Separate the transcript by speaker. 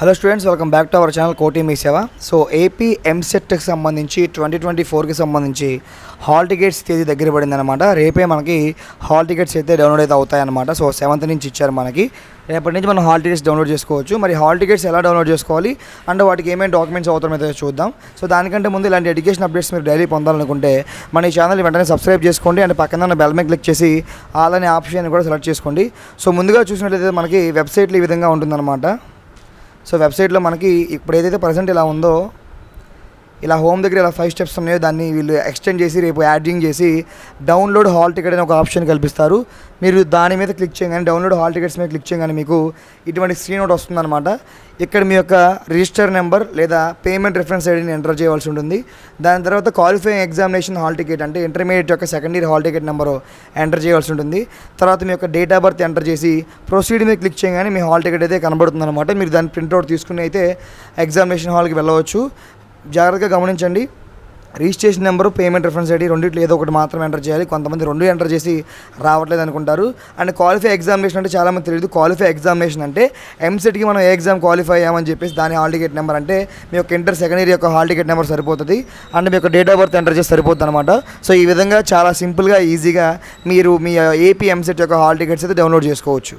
Speaker 1: Hello students welcome back to our channel కోటి మీ సేవ so AP ఎంసెట్కి సంబంధించి ట్వంటీ ట్వంటీ ఫోర్కి సంబంధించి హాల్ టికెట్స్ తేదీ దగ్గర పడింది అనమాట రేపే మనకి హాల్ టికెట్స్ అయితే డౌన్లోడ్ అయితే అవుతాయన్నమాట. సో సెవెంత్ నుంచి ఇచ్చారు మనకి. రేపటి నుంచి మనం హాల్ టికెట్స్ డౌన్లోడ్ చేసుకోవచ్చు. మరి హాల్ టికెట్స్ ఎలా డౌన్లోడ్ చేసుకోవాలి? అండ్ వాటికి ఏమేమి డాక్యుమెంట్స్ అవసరమైతే చూద్దాం. సో దానికంటే ముందు ఇలాంటి ఎడ్యుకేషన్ అప్డేట్స్ మీరు డైలీ పొందాలనుకుంటే మన ఈ ఛానల్ వెంటనే సబ్స్క్రైబ్ చేసుకోండి. అండ్ పక్కన ఉన్న బెల్ మీద క్లిక్ చేసి ఆల్ అనే ఆప్షన్ కూడా సెలెక్ట్ చేసుకోండి. సో ముందుగా చూసినట్లయితే మనకి వెబ్సైట్లు ఈ విధంగా ఉంటుందన్నమాట. సో వెబ్సైట్లో మనకి ఇప్పుడు ఏదైతే ప్రజెంట్ ఇలా ఉందో ఇలా హోమ్ దగ్గర ఇలా ఫైవ్ స్టెప్స్ ఉన్నాయో. దాన్ని వీళ్ళు ఎక్స్టెండ్ చేసి రేపు యాడింగ్ చేసి డౌన్లోడ్ హాల్ టికెట్ అనే ఒక ఆప్షన్ కల్పిస్తారు. మీరు దాని మీద క్లిక్ చేయగానే డౌన్లోడ్ హాల్ టికెట్స్ మీద క్లిక్ చేయగానే మీకు ఇటువంటి స్క్రీన్ ఒకటి వస్తుందన్నమాట. ఇక్కడ మీ యొక్క రిజిస్టర్ నెంబర్ లేదా పేమెంట్ రిఫరెన్స్ ఐడిని ఎంటర్ చేయవలసి ఉంటుంది. దాని తర్వాత క్వాలిఫైయింగ్ ఎగ్జామినేషన్ హాల్ టికెట్ అంటే ఇంటర్మీడియట్ యొక్క second year hall ticket number enter చేయవలసి ఉంటుంది. తర్వాత మీ యొక్క డేట్ ఆఫ్ బర్త్ ఎంటర్ చేసి ప్రొసీడ్ మీద క్లిక్ చేయగానే మీ హాల్ టికెట్ అయితే కనబడుతుంది అనమాట మీరు దాని ప్రింట్అవుట్ తీసుకుని అయితే ఎగ్జామినేషన్ హాల్కి వెళ్ళవచ్చు. జాగ్రత్తగా గమనించండి. Registration number payment reference ID రెండింటిలో ఏదో ఒకటి మాత్రం ఎంటర్ చేయాలి. కొంతమంది రెండు ఎంటర్ చేసి రావట్లేదు అనుకుంటారు. అండ్ క్వాలిఫై ఎగ్జామినేషన్ అంటే చాలామంది తెలియదు. క్వాలిఫై ఎగ్జామినేషన్ అంటే ఎంసెట్కి మనం ఏ ఎగ్జామ్ క్వాలిఫై అయ్యామని చెప్పేసి దాని హాల్ టికెట్ నెంబర్ అంటే మీ యొక్క ఇంటర్ సెకండ్ ఇయర్ యొక్క హాల్ టికెట్ నెంబర్ సరిపోతుంది. అండ్ మీ యొక్క డేట్ ఆఫ్ బర్త్ ఎంటర్ చేసి సరిపోతుంది అనమాట సో ఈ విధంగా చాలా సింపుల్గా ఈజీగా మీరు మీ ఏపీ ఎంసెట్ యొక్క హాల్ టికెట్స్ అయితే డౌన్లోడ్ చేసుకోవచ్చు.